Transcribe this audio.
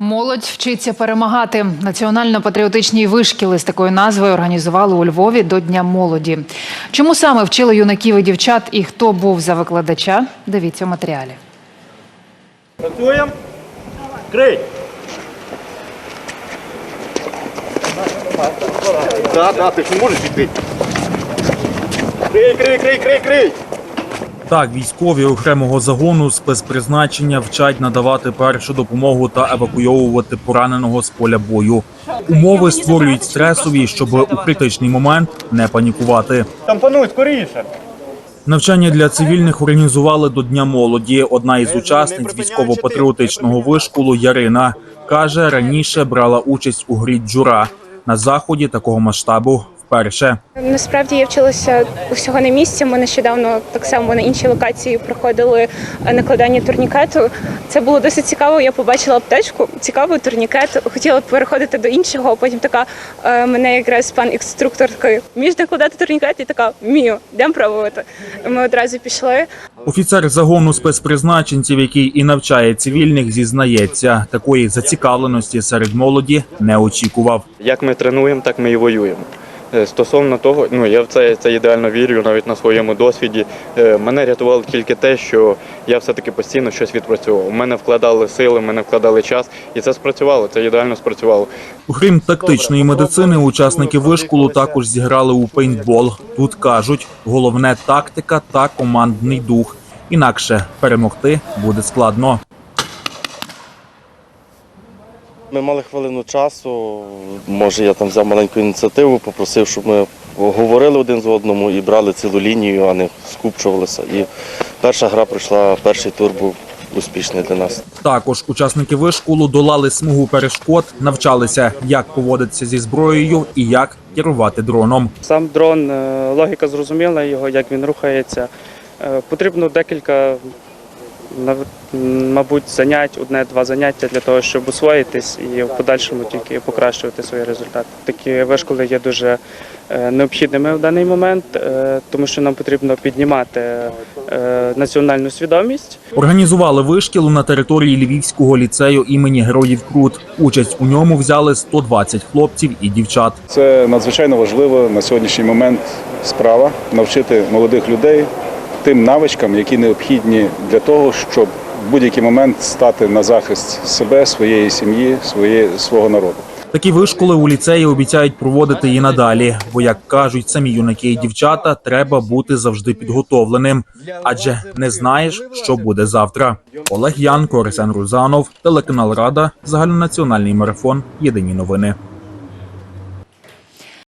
Молодь вчиться перемагати. Національно-патріотичні вишкіли з такою назвою організували у Львові до Дня молоді. Чому саме вчили юнаків і дівчат і хто був за викладача? Дивіться в матеріалі. Працюємо. Крий. Так, так, ти ж не можеш відкрити. Крий, крий, крий, крий, крий. Так, військові окремого загону спецпризначення вчать надавати першу допомогу та евакуйовувати пораненого з поля бою. Умови створюють стресові, щоб у критичний момент не панікувати. Там пануй, скоріше. Навчання для цивільних організували до Дня молоді. Одна із учасниць військово-патріотичного вишколу Ярина каже, раніше брала участь у грі джура на заході такого масштабу вперше. Насправді я вчилася усього на місці. Ми нещодавно так само на іншій локації проходили накладання турнікету. Це було досить цікаво. Я побачила аптечку, цікавий турнікет. Хотіла переходити до іншого. Потім така е, мене якраз пан інструктор такий, вмієш накладати турнікет? І така вмію, йдемо пробувати. Ми одразу пішли. Офіцер загону спецпризначенців, який і навчає цивільних, зізнається, такої зацікавленості серед молоді не очікував. Як ми тренуємо, так ми і воюємо. Е, Стосовно того, ну я в це, це ідеально вірю, навіть на своєму досвіді. Е, Мене рятувало тільки те, що я все-таки постійно щось відпрацьовував. У мене вкладали сили, мене вкладали час, і це спрацювало. Це ідеально спрацювало. Окрім тактичної медицини, учасники вишколу також зіграли у пейнтбол. Тут кажуть, головне тактика та командний дух. Інакше перемогти буде складно. Ми мали хвилину часу. Може, я там взяв маленьку ініціативу, попросив, щоб ми говорили один з одному і брали цілу лінію, а не скупчувалися. І перша гра пройшла, перший тур був успішний для нас. Також учасники вишколу долали смугу перешкод, навчалися, як поводитися зі зброєю і як керувати дроном. Сам дрон, е, логіка зрозуміла його, як він рухається. Е, Потрібно декілька, мабуть, занять, одне-два заняття для того, щоб освоїтись і в подальшому тільки покращувати свої результати. Такі вишколи є дуже е, необхідними в даний момент, е, тому що нам потрібно піднімати е, національну свідомість. Організували вишкіл на території Львівського ліцею імені Героїв Крут. Участь у ньому взяли 120 хлопців і дівчат. Це надзвичайно важлива на сьогоднішній момент справа навчити молодих людей тим навичкам, які необхідні для того, щоб в будь-який момент стати на захист себе, своєї сім'ї, своєї свого народу. Такі вишколи у ліцеї обіцяють проводити і надалі. Бо, як кажуть самі юнаки і дівчата, треба бути завжди підготовленим, адже не знаєш, що буде завтра. Олег Янко, Арсен Рузанов, телеканал Рада, загальнонаціональний марафон. Єдині новини.